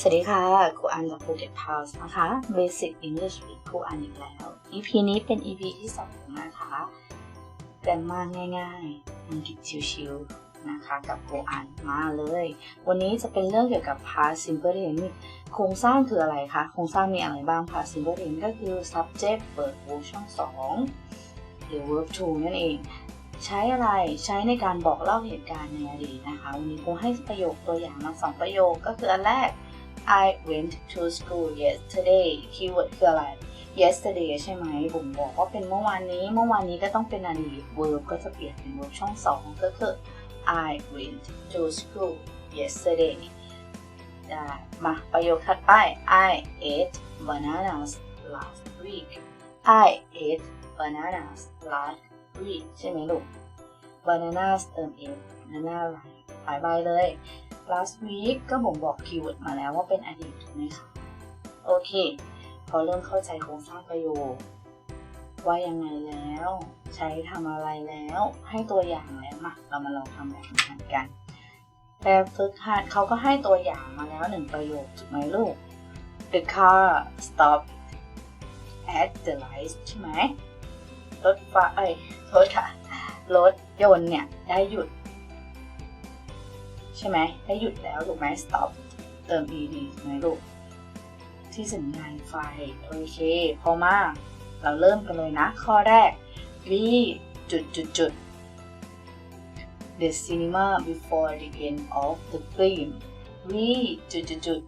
สวัสดีค่ะครูอันจากภูเก็ตพาวส์นะคะ Basic English with ครูอันอีกแล้ว EP นี้เป็น EP ที่สองนะคะแกรมมาง่ายๆอังกฤษชิวๆนะคะ กับครูอันมาเลย วันนี้จะเป็นเรื่องเกี่ยวกับ past simple tense โครงสร้างคืออะไรคะ โครงสร้างมีอะไรบ้าง past simple tense ก็คือ subject เปิด verb ช่องสองหรือ verb to นั่นเองใช้อะไรใช้ในการบอกเล่าเหตุการณ์ในอดีตนะคะ วันนี้ครูให้ประโยคตัวอย่างมาสองประโยคก็คืออันแรก I went to school yesterday คีย์เวิร์ดคืออะไร yesterday ใช่ไหมผมบอกว่าเป็นเมื่อวานนี้ เมื่อวานนี้ก็ต้องเป็นอดีต verb ก็จะเปลี่ยนเป็น verb ช่องสองก็คือ I went to school yesterday มาประโยคถัดไป I ate bananas last week I ate bananas last week ใช่ไหมลูก bananas เติม ate banana หลายใบเลย last week ก็บ่งบอกคีย์เวิร์ดมาแล้วว่าเป็นอดีตถูกไหมคะโอเค พอเริ่มเข้าใจโครงสร้างประโยค ว่ายังไงแล้ว ใช้ทำอะไรแล้ว ให้ตัวอย่างแล้วมาเรามาลองทำแบบฝึกหัดกันแบบฝึกหัดเขาก็ให้ตัวอย่างมาแล้วหนึ่งประโยคถูกไหมลูก The car stopped at the light ใช่ไหมรถไฟเอ้ยโทษค่ะรถยนต์เนี่ย ได้หยุด ใช่ไหมได้หยุดแล้วถูกไหม stop เติม ed ถูกไหมลูก ที่สัญญาณไฟ โอเค พอมา เราเริ่มกันเลยนะ ข้อแรก we จุดจุดจุด the cinema before the end of the film we จุดจุดจุด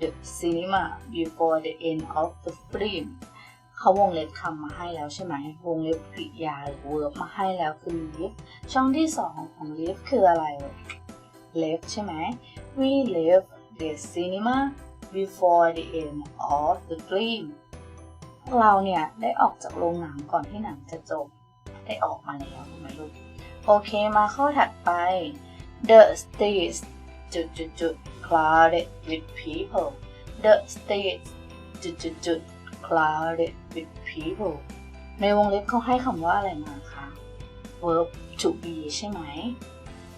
the cinema before the end of the film เขาวงเล็บคำมาให้แล้วใช่ไหม วงเล็บกริยาหรือ verb มาให้แล้วคือ live ช่องที่สองของ live คืออะไร left ใช่ไหม we left the cinema before the end of the film พวกเราเนี่ย ได้ออกจากโรงหนังก่อนที่หนังจะจบ ได้ออกมาแล้วถูกไหมลูก โอเคมาข้อถัดไป the streets จุดจุดจุด crowded with people the streets จุดจุดจุด crowded with people ในวงเล็บเขาให้คำว่าอะไรมาคะ verb to be ใช่ไหม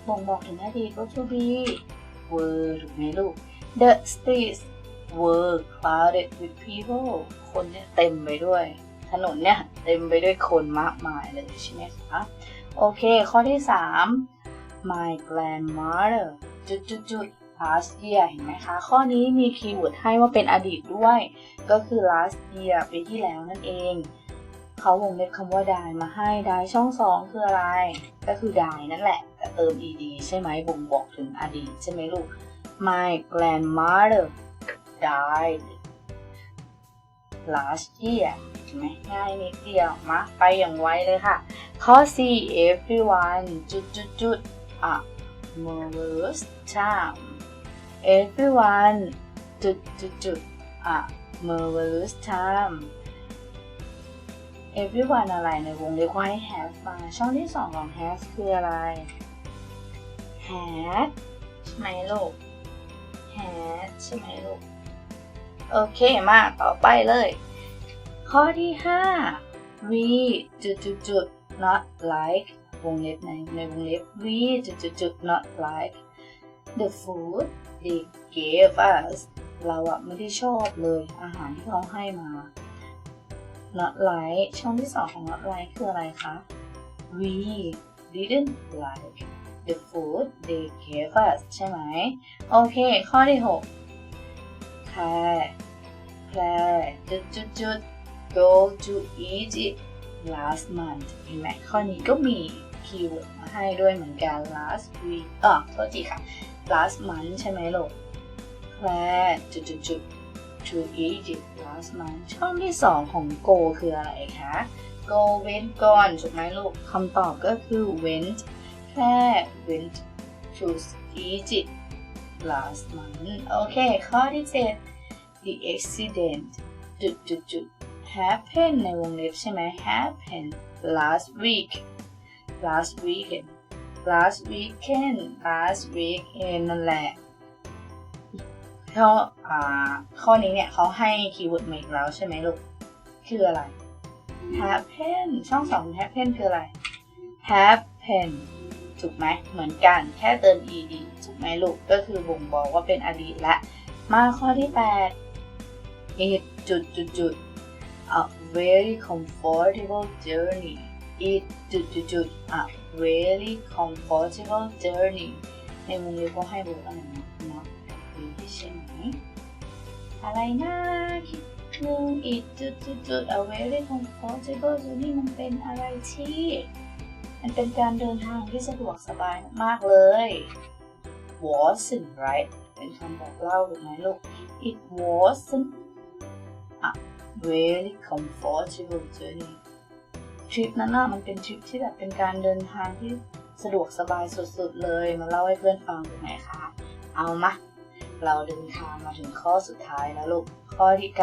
บ่งบอกถึงอดีตว่า to be were ถูกไหมลูก the streets were crowded with people คนเนี่ยเต็มไปด้วย ถนนเนี่ยเต็มไปด้วยคนมากมายเลยใช่ไหมคะ โอเค ข้อที่ 3 my grandmother จุดจุดจุด last year เห็นไหมคะ ข้อนี้มีคีย์เวิร์ดให้ว่าเป็นอดีตด้วย ก็คือ last year ปีที่แล้วนั่นเอง เขาวงเล็บคำว่า die มาให้ die ช่องสองคืออะไร ก็คือ die นั่นแหละ แต่เติม ed ใช่ไหมบ่งบอกถึงอดีตใช่ไหมลูก my grandmother died last year เห็นไหมง่ายนิดเดียวมาไปอย่างไวเลยค่ะ ข้อ C everyone จุดจุดจุด a marvelous time everyone จุดจุดจุด a marvelous time everyone อะไรในวงเล็บว่าให้ have มาช่องที่สองของ have คืออะไร had ใช่ไหมลูก had ใช่ไหมลูก โอเค มาต่อไปเลย ข้อที่ 5 we จุดจุดจุด not like วงเล็บในในวงเล็บ we จุดจุดจุด not like the food they gave us เราอะไม่ได้ชอบเลยอาหารที่เขาให้มา not like ช่องที่สองของ not like คืออะไรคะ we didn't like the food they gave us ใช่ไหม โอเค ข้อที่6แพรแพรจุดจุดจุด go to Egypt last month เห็นไหมข้อนี้ก็มีคีย์เวิร์ดมาให้ด้วยเหมือนกัน last week อะโทษทีค่ะ last month ใช่ไหมลูกแพรจุดจุดจุด to Egypt last month ช่องที่สองของ go คืออะไรคะ go went ก่อนถูกไหมลูกคำตอบก็คือ went แพร went to Egypt last month โอเค ข้อที่7 the accident จุดจุดจุด happened ในวงเล็บใช่ไหม happened last week last weekend last weekend last weekend นั่นแหละเขาอ่าข้อนี้เนี่ยเขาให้คีย์เวิร์ดมาอีกแล้วใช่ไหมลูก คืออะไร happen ช่องสอง happen คืออะไร happen ถูกไหมเหมือนกันแค่เติม ed ถูกไหมลูกก็คือบ่งบอกว่าเป็นอดีตละมาข้อที่8 it จุดจุดจุด a very comfortable journey it จุดจุดจุด a very comfortable journey ในวงเล็บก็ให้รู้อะไรนะ not very ใช่ไหมอะไรนะคิดหนึ่ง it จุดจุดจุด a very comfortable journey มันเป็นอะไรที่ มันเป็นการเดินทางที่สะดวกสบายมากเลย wasn't right เป็นคำบอกเล่าถูกไหมลูก it wasn't a very comfortable journey ทริปนั้นน่ะมันเป็นทริปที่แบบเป็นการเดินทางที่สะดวกสบายสุดๆเลยมาเล่าให้เพื่อนฟังถูกไหมคะ เอามาเราเดินทางมาถึงข้อสุดท้ายแล้วลูก ข้อที่ 9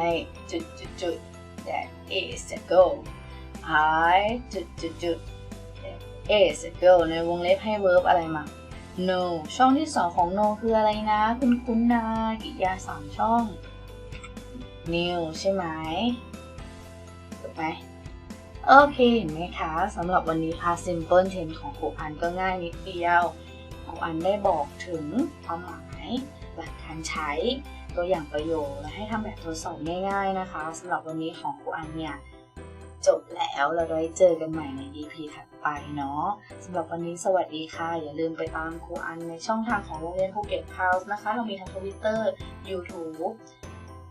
I จุดจุดจุด that is a goal I จุดจุดจุด is a goal ในวงเล็บให้ verb อะไรมา no ช่องที่สองของ no คืออะไรนะ คุณคุณนากิยาสามช่อง new ใช่ไหมถูกไหมโอเคเห็นไหมคะสำหรับวันนี้ past simple tense ของครูอันก็ง่ายนิดเดียวครูอันได้บอกถึงความหมายหลักการใช้ตัวอย่างประโยคและให้ทำแบบทดสอบง่าย ๆนะคะสำหรับวันนี้ของครูอันเนี่ย จบแล้วเราไว้เจอกันใหม่ใน EP ถัดไปเนาะสำหรับวันนี้สวัสดีค่ะ อย่าลืมไปตามครูอันในช่องทางของโรงเรียนภูเก็ตเฮาส์นะคะ เรามีทั้งทวิตเตอร์ YouTube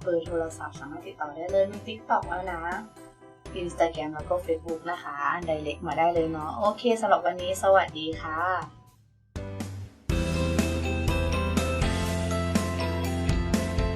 เบอร์โทรศัพท์สามารถติดต่อได้เลยมี TikTok แล้วนะ Instagram แล้วก็ Facebook นะคะ direct มาได้เลยเนาะโอเคสำหรับวันนี้สวัสดีค่ะ